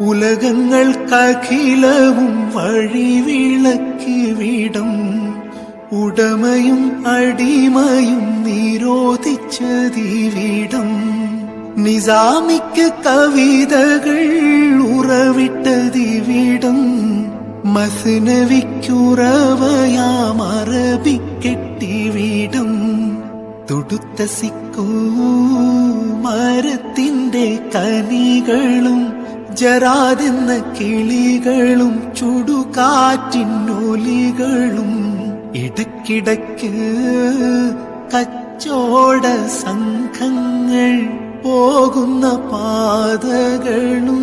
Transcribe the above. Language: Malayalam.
ഉലകങ്ങൾക്കഖിലവും വഴിവിളക്കിവിടം ഉടമയും അടിമയും നിരോധിച്ചതിവിടം. നിസാമിക്ക് കവിതകൾ ഉറവിട്ടതിവിടം. മസ്നവിക്കുറവയാം അറബിക്കെട്ടിവിടം തുടുത്ത സിക്കൂ മരത്തിന്റെ കനികളും ജറാതെന്ന കിളികളും ചുടുകാറ്റിനൊലികളും ഇടക്കിടക്ക് കച്ചോട സംഘങ്ങൾ പോകുന്ന പാതകളും